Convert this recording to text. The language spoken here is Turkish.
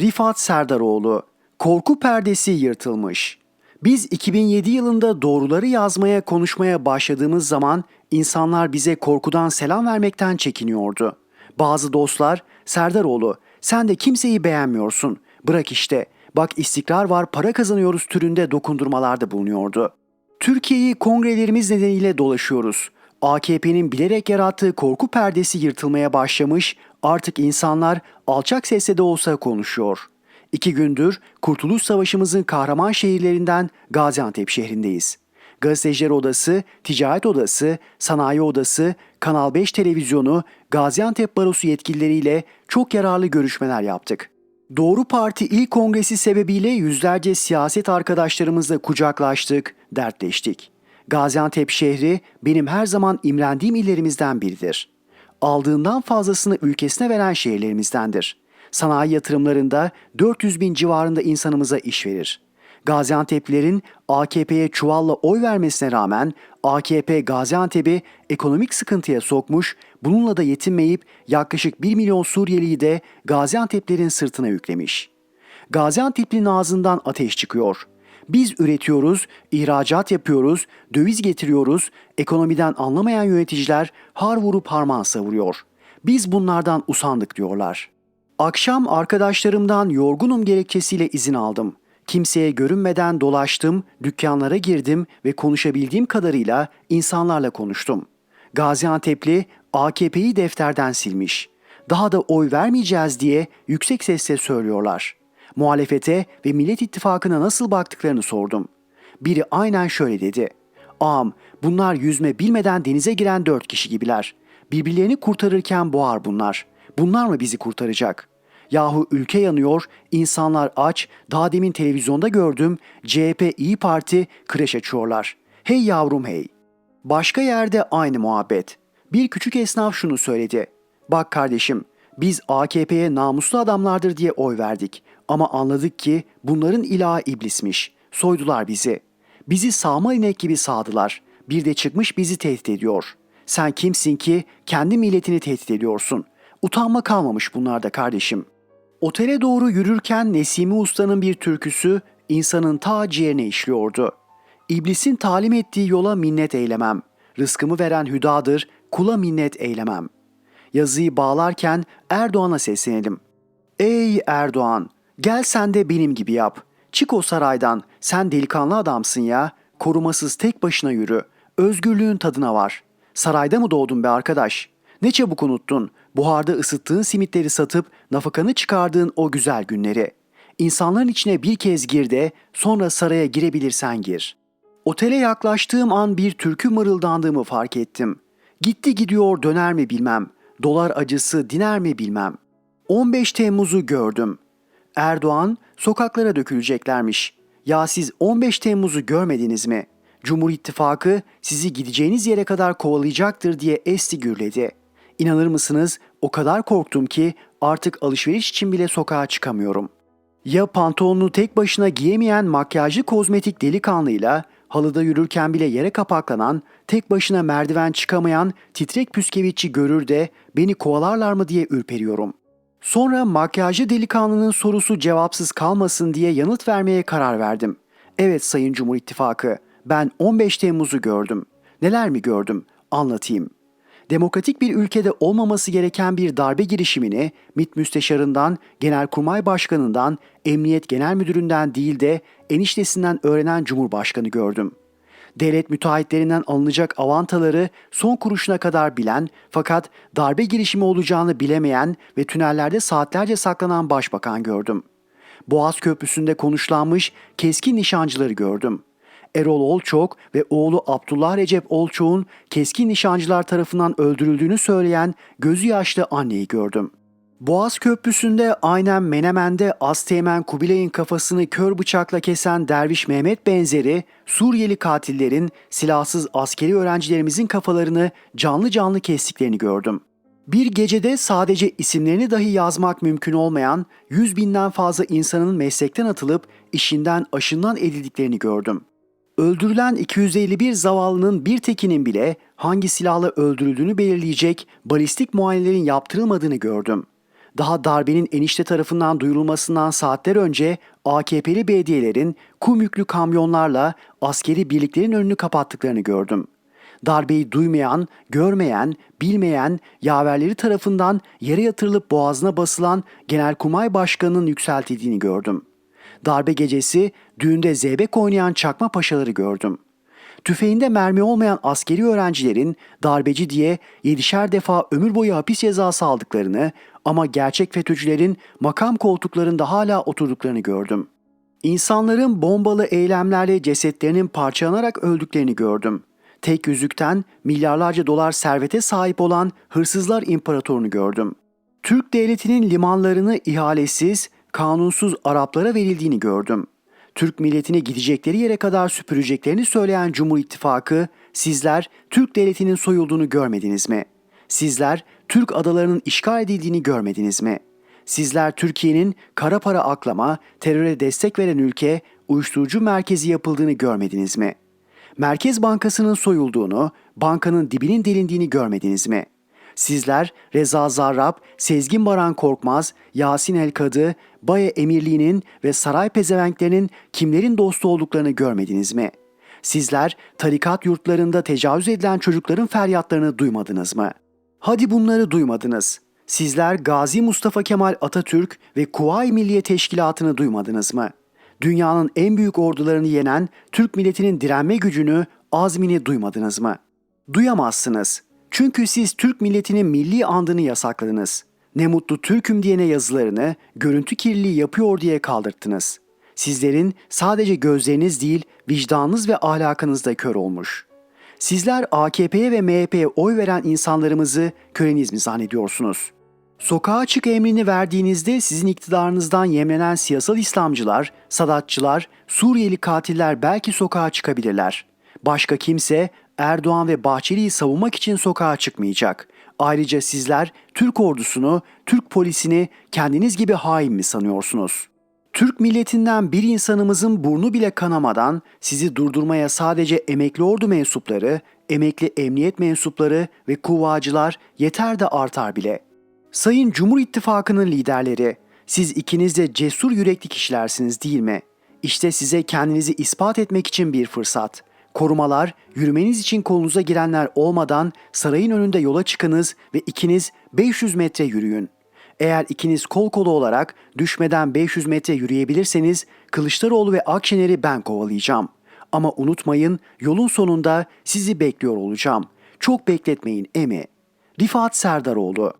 Rifat Serdaroğlu Korku perdesi yırtılmış. Biz 2007 yılında doğruları yazmaya, konuşmaya başladığımız zaman insanlar bize korkudan selam vermekten çekiniyordu. Bazı dostlar, Serdaroğlu sen de kimseyi beğenmiyorsun. Bırak işte. Bak istikrar var, para kazanıyoruz türünde dokundurmalarda bulunuyordu. Türkiye'yi kongrelerimiz nedeniyle dolaşıyoruz. AKP'nin bilerek yarattığı korku perdesi yırtılmaya başlamış, artık insanlar alçak sesle de olsa konuşuyor. İki gündür Kurtuluş Savaşımızın kahraman şehirlerinden Gaziantep şehrindeyiz. Gazeteciler Odası, Ticaret Odası, Sanayi Odası, Kanal 5 Televizyonu, Gaziantep Barosu yetkilileriyle çok yararlı görüşmeler yaptık. Doğru Parti İl Kongresi sebebiyle yüzlerce siyaset arkadaşlarımızla kucaklaştık, dertleştik. Gaziantep şehri benim her zaman imrendiğim illerimizden biridir. Aldığından fazlasını ülkesine veren şehirlerimizdendir. Sanayi yatırımlarında 400 bin civarında insanımıza iş verir. Gaziantep'lilerin AKP'ye çuvalla oy vermesine rağmen AKP Gaziantep'i ekonomik sıkıntıya sokmuş, bununla da yetinmeyip yaklaşık 1 milyon Suriyeliyi de Gaziantep'lerin sırtına yüklemiş. Gaziantep'linin ağzından ateş çıkıyor. Biz üretiyoruz, ihracat yapıyoruz, döviz getiriyoruz, ekonomiden anlamayan yöneticiler har vurup harman savuruyor. Biz bunlardan usandık diyorlar. Akşam arkadaşlarımdan yorgunum gerekçesiyle izin aldım. Kimseye görünmeden dolaştım, dükkanlara girdim ve konuşabildiğim kadarıyla insanlarla konuştum. Gaziantep'li AKP'yi defterden silmiş. Daha da oy vermeyeceğiz diye yüksek sesle söylüyorlar. Muhalefete ve Millet İttifakı'na nasıl baktıklarını sordum. Biri aynen şöyle dedi. Ağam bunlar yüzme bilmeden denize giren dört kişi gibiler. Birbirlerini kurtarırken boğar bunlar. Bunlar mı bizi kurtaracak? Yahu ülke yanıyor, insanlar aç, daha demin televizyonda gördüm, CHP İyi Parti kreş açıyorlar. Hey yavrum hey. Başka yerde aynı muhabbet. Bir küçük esnaf şunu söyledi. Bak kardeşim, biz AKP'ye namuslu adamlardır diye oy verdik. Ama anladık ki bunların ilahı iblismiş. Soydular bizi. Bizi sağma inek gibi sağdılar. Bir de çıkmış bizi tehdit ediyor. Sen kimsin ki kendi milletini tehdit ediyorsun? Utanma kalmamış bunlarda kardeşim. Otele doğru yürürken Nesimi Usta'nın bir türküsü insanın ta ciğerine işliyordu. İblisin talim ettiği yola minnet eylemem. Rızkımı veren hüdadır, kula minnet eylemem. Yazıyı bağlarken Erdoğan'a seslenelim. Ey Erdoğan, gel sen de benim gibi yap. Çık o saraydan, sen delikanlı adamsın ya. Korumasız tek başına yürü. Özgürlüğün tadına var. Sarayda mı doğdun be arkadaş? Ne çabuk unuttun. Buharda ısıttığın simitleri satıp nafakanı çıkardığın o güzel günleri. İnsanların içine bir kez gir de sonra saraya girebilirsen gir. Otele yaklaştığım an bir türkü mırıldandığımı fark ettim. Gitti gidiyor döner mi bilmem. Dolar acısı diner mi bilmem. 15 Temmuz'u gördüm. Erdoğan sokaklara döküleceklermiş. Ya siz 15 Temmuz'u görmediniz mi? Cumhur İttifakı sizi gideceğiniz yere kadar kovalayacaktır diye esti gürledi. İnanır mısınız o kadar korktum ki artık alışveriş için bile sokağa çıkamıyorum. Ya pantolonunu tek başına giyemeyen makyajlı kozmetik delikanlıyla halıda yürürken bile yere kapaklanan, tek başına merdiven çıkamayan titrek püskevitçi görür de beni kovalarlar mı diye ürperiyorum. Sonra makyajlı delikanlının sorusu cevapsız kalmasın diye yanıt vermeye karar verdim. Evet Sayın Cumhur İttifakı, ben 15 Temmuz'u gördüm. Neler mi gördüm? Anlatayım. Demokratik bir ülkede olmaması gereken bir darbe girişimini MİT Müsteşarından, Genelkurmay Başkanından, Emniyet Genel Müdüründen değil de eniştesinden öğrenen Cumhurbaşkanı gördüm. Devlet müteahhitlerinden alınacak avantaları son kuruşuna kadar bilen fakat darbe girişimi olacağını bilemeyen ve tünellerde saatlerce saklanan başbakan gördüm. Boğaz Köprüsü'nde konuşlanmış keskin nişancıları gördüm. Erol Olçok ve oğlu Abdullah Recep Olçok'un keskin nişancılar tarafından öldürüldüğünü söyleyen gözü yaşlı anneyi gördüm. Boğaz Köprüsü'nde aynen Menemen'de Asteğmen Kubilay'ın kafasını kör bıçakla kesen Derviş Mehmet benzeri Suriyeli katillerin silahsız askeri öğrencilerimizin kafalarını canlı canlı kestiklerini gördüm. Bir gecede sadece isimlerini dahi yazmak mümkün olmayan yüz binden fazla insanın meslekten atılıp işinden aşından edildiklerini gördüm. Öldürülen 251 zavallının bir tekinin bile hangi silahla öldürüldüğünü belirleyecek balistik muayenelerin yaptırılmadığını gördüm. daha darbenin enişte tarafından duyurulmasından saatler önce AKP'li belediyelerin kum yüklü kamyonlarla askeri birliklerin önünü kapattıklarını gördüm. Darbeyi duymayan, görmeyen, bilmeyen yaverleri tarafından yere yatırılıp boğazına basılan Genelkurmay Başkanı'nın yükseltildiğini gördüm. Darbe gecesi düğünde zeybek oynayan çakma paşaları gördüm. Tüfeğinde mermi olmayan askeri öğrencilerin darbeci diye yedişer defa ömür boyu hapis cezası aldıklarını ama gerçek FETÖ'cülerin makam koltuklarında hala oturduklarını gördüm. İnsanların bombalı eylemlerle cesetlerinin parçalanarak öldüklerini gördüm. Tek yüzükten milyarlarca dolar servete sahip olan hırsızlar imparatorunu gördüm. Türk devletinin limanlarını ihalesiz, kanunsuz Araplara verildiğini gördüm. Türk milletini gidecekleri yere kadar süpüreceklerini söyleyen Cumhur İttifakı, sizler Türk devletinin soyulduğunu görmediniz mi? Sizler Türk adalarının işgal edildiğini görmediniz mi? Sizler Türkiye'nin kara para aklama, teröre destek veren ülke, uyuşturucu merkezi yapıldığını görmediniz mi? Merkez Bankası'nın soyulduğunu, bankanın dibinin delindiğini görmediniz mi? Sizler Reza Zarrab, Sezgin Baran Korkmaz, Yasin Elkadı, Baye Emirliği'nin ve saray pezevenklerinin kimlerin dostu olduklarını görmediniz mi? Sizler tarikat yurtlarında tecavüz edilen çocukların feryatlarını duymadınız mı? Hadi bunları duymadınız. Sizler Gazi Mustafa Kemal Atatürk ve Kuvayi Milliye Teşkilatı'nı duymadınız mı? Dünyanın en büyük ordularını yenen Türk milletinin direnme gücünü, azmini duymadınız mı? Duyamazsınız. Çünkü siz Türk milletinin milli andını yasakladınız. Ne mutlu Türk'üm diyene yazılarını görüntü kirliliği yapıyor diye kaldırttınız. Sizlerin sadece gözleriniz değil, vicdanınız ve ahlakınız da kör olmuş. Sizler AKP'ye ve MHP'ye oy veren insanlarımızı köleniz mi zannediyorsunuz? Sokağa çık emrini verdiğinizde sizin iktidarınızdan yemlenen siyasal İslamcılar, Sadatçılar, Suriyeli katiller belki sokağa çıkabilirler. Başka kimse Erdoğan ve Bahçeli'yi savunmak için sokağa çıkmayacak. Ayrıca sizler Türk ordusunu, Türk polisini kendiniz gibi hain mi sanıyorsunuz? Türk milletinden bir insanımızın burnu bile kanamadan sizi durdurmaya sadece emekli ordu mensupları, emekli emniyet mensupları ve kuvvacılar yeter de artar bile. Sayın Cumhur İttifakı'nın liderleri, siz ikiniz de cesur yürekli kişilersiniz değil mi? İşte size kendinizi ispat etmek için bir fırsat. Korumalar, yürümeniz için kolunuza girenler olmadan sarayın önünde yola çıkınız ve ikiniz 500 metre yürüyün. Eğer ikiniz kol kola olarak düşmeden 500 metre yürüyebilirseniz Kılıçdaroğlu ve Akşener'i ben kovalayacağım. Ama unutmayın yolun sonunda sizi bekliyor olacağım. Çok bekletmeyin Emi. Rifat Serdaroğlu